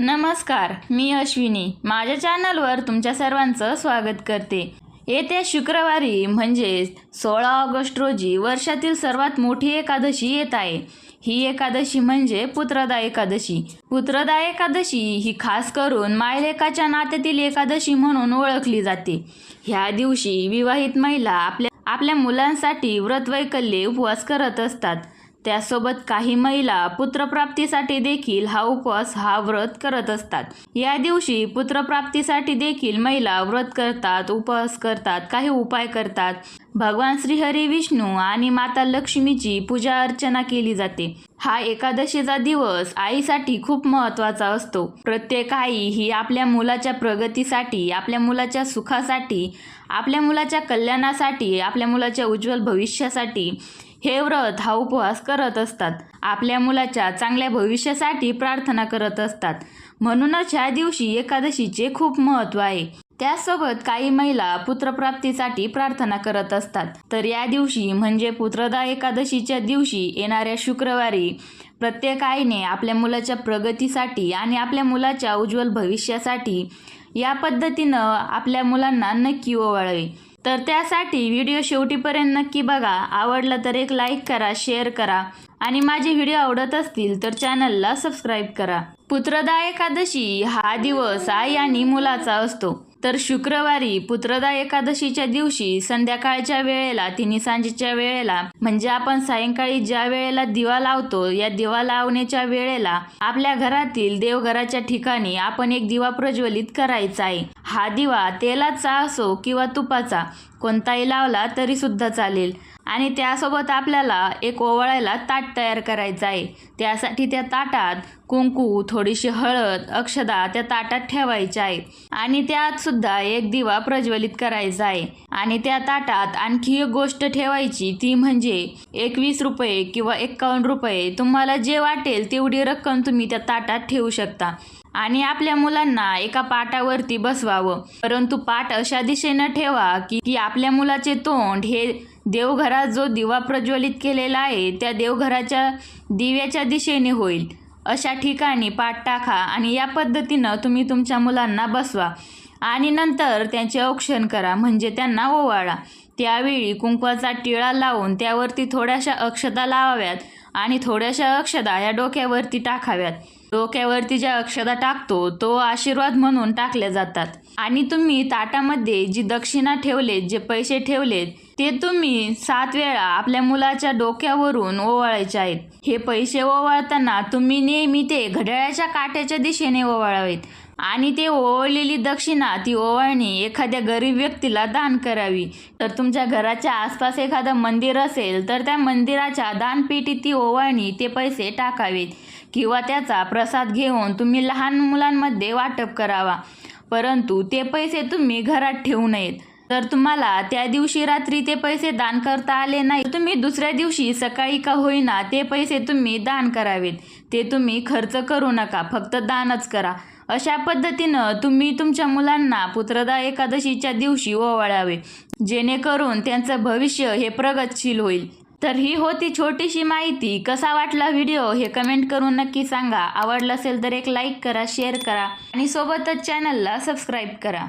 नमस्कार मी अश्विनी. माझ्या चॅनलवर तुमच्या सर्वांचं स्वागत करते. येत्या शुक्रवारी म्हणजेच सोळा ऑगस्ट रोजी वर्षातील सर्वात मोठी एकादशी येत आहे. ही एकादशी म्हणजे पुत्रदा एकादशी. पुत्रदा एकादशी ही खास करून मायलेकाच्या नात्यातील एकादशी म्हणून ओळखली जाते. ह्या दिवशी विवाहित महिला आपल्या आपल्या मुलांसाठी व्रतवैकल्ये उपवास करत असतात. त्यासोबत काही महिला पुत्रप्राप्तीसाठी देखील हा उपवास हा व्रत करत असतात. या दिवशी पुत्रप्राप्तीसाठी देखील महिला व्रत करतात उपवास करतात काही उपाय करतात. भगवान श्रीहरी विष्णू आणि माता लक्ष्मीची पूजा अर्चना केली जाते. हा एकादशीचा दिवस आईसाठी खूप महत्त्वाचा असतो. प्रत्येक आई ही आपल्या मुलाच्या प्रगतीसाठी आपल्या मुलाच्या सुखासाठी आपल्या मुलाच्या कल्याणासाठी आपल्या मुलाच्या उज्ज्वल भविष्यासाठी हे व्रत हा उपवास करत असतात. आपल्या मुलाच्या चांगल्या भविष्यासाठी प्रार्थना करत असतात. म्हणूनच ह्या दिवशी एकादशीचे खूप महत्त्व आहे. त्यासोबत काही महिला पुत्रप्राप्तीसाठी प्रार्थना करत असतात. तर या दिवशी म्हणजे पुत्रदा एकादशीच्या दिवशी येणाऱ्या शुक्रवारी प्रत्येक आईने आपल्या मुलाच्या प्रगतीसाठी आणि आपल्या मुलाच्या उज्ज्वल भविष्यासाठी या पद्धतीनं आपल्या मुलांना नक्की ओवाळावे. तर त्यासाठी व्हिडिओ शेवटीपर्यंत नक्की बघा. आवडला तर एक लाईक करा शेअर करा आणि माझे व्हिडिओ आवडत असतील तर चॅनलला सबस्क्राईब करा. पुत्रदा एकादशी हा दिवस आई आणि मुलाचा असतो. तर शुक्रवारी पुत्रदा एकादशीच्या दिवशी संध्याकाळच्या वेळेला तिन्ही सांजेच्या वेळेला म्हणजे आपण सायंकाळी ज्या वेळेला दिवा लावतो या दिवा लावण्याच्या वेळेला आपल्या घरातील देवघराच्या ठिकाणी आपण एक दिवा प्रज्वलित करायचा आहे. हा दिवा तेलाचा असो किंवा तुपाचा कोणताही लावला तरी सुद्धा चालेल. आणि त्यासोबत आपल्याला एक ओवाळायला ताट तयार करायचं आहे. त्यासाठी त्या ताटात कुंकू थोडीशी हळद अक्षदा त्या ताटात ठेवायच्या आहे आणि त्यात सुद्धा एक दिवा प्रज्वलित करायचा आहे. आणि त्या ताटात आणखी एक गोष्ट ठेवायची ती म्हणजे एकवीस रुपये किंवा एक्कावन्न रुपये. तुम्हाला जे वाटेल तेवढी रक्कम तुम्ही त्या ताटात ठेवू शकता. आणि आपल्या मुलांना एका पाटावरती बसवावं. परंतु पाठ अशा दिशेनं ठेवा की की आपल्या मुलाचे तोंड हे देवघरात जो दिवा प्रज्वलित केलेला आहे त्या देवघराच्या दिव्याच्या दिशेने होईल. अशा ठिकाणी पाठ टाका आणि या पद्धतीनं तुम्ही तुमच्या मुलांना बसवा. आणि नंतर त्यांचे औक्षण करा म्हणजे त्यांना ओवाळा. त्यावेळी कुंकवाचा टिळा लावून त्यावरती थोड्याशा अक्षता लावाव्यात आणि थोड्याशा अक्षदा या डोक्यावरती टाकाव्यात. डोक्यावरती ज्या अक्षदा टाकतो तो आशीर्वाद म्हणून टाकल्या जातात. आणि तुम्ही ताटामध्ये जी दक्षिणा ठेवलेत जे पैसे ठेवलेत ते तुम्ही सात वेळा आपल्या मुलाच्या डोक्यावरून ओवाळायचे आहेत. हे पैसे ओवाळताना तुम्ही नेहमी ते घड्याळाच्या काट्याच्या दिशेने ओवाळावेत. आणि ते ओवळलेली दक्षिणा ती ओवाळणी एखाद्या गरीब व्यक्तीला दान करावी. तर तुमच्या घराच्या आसपास एखादं मंदिर असेल तर त्या मंदिराच्या दानपेटीत ती ओवाळणी ते पैसे टाकावेत किंवा त्याचा प्रसाद घेऊन तुम्ही लहान मुलांमध्ये वाटप करावा. परंतु ते पैसे तुम्ही घरात ठेवू नयेत. तर तुम्हाला त्या दिवशी रात्री ते पैसे दान करता आले नाही तुम्ही दुसऱ्या दिवशी सकाळी का होईना ते पैसे तुम्ही दान करावेत. ते तुम्ही खर्च करू नका फक्त दानच करा. अशा पद्धतीनं तुम्ही तुमच्या मुलांना पुत्रदा एकादशीच्या दिवशी ओवाळावे जेणेकरून त्यांचं भविष्य हे प्रगतशील होईल. तर ही होती छोटीशी माहिती. कसा वाटला व्हिडिओ हे कमेंट करून नक्की सांगा. आवडलं असेल तर एक लाईक करा शेअर करा आणि सोबतच चॅनलला सबस्क्राईब करा.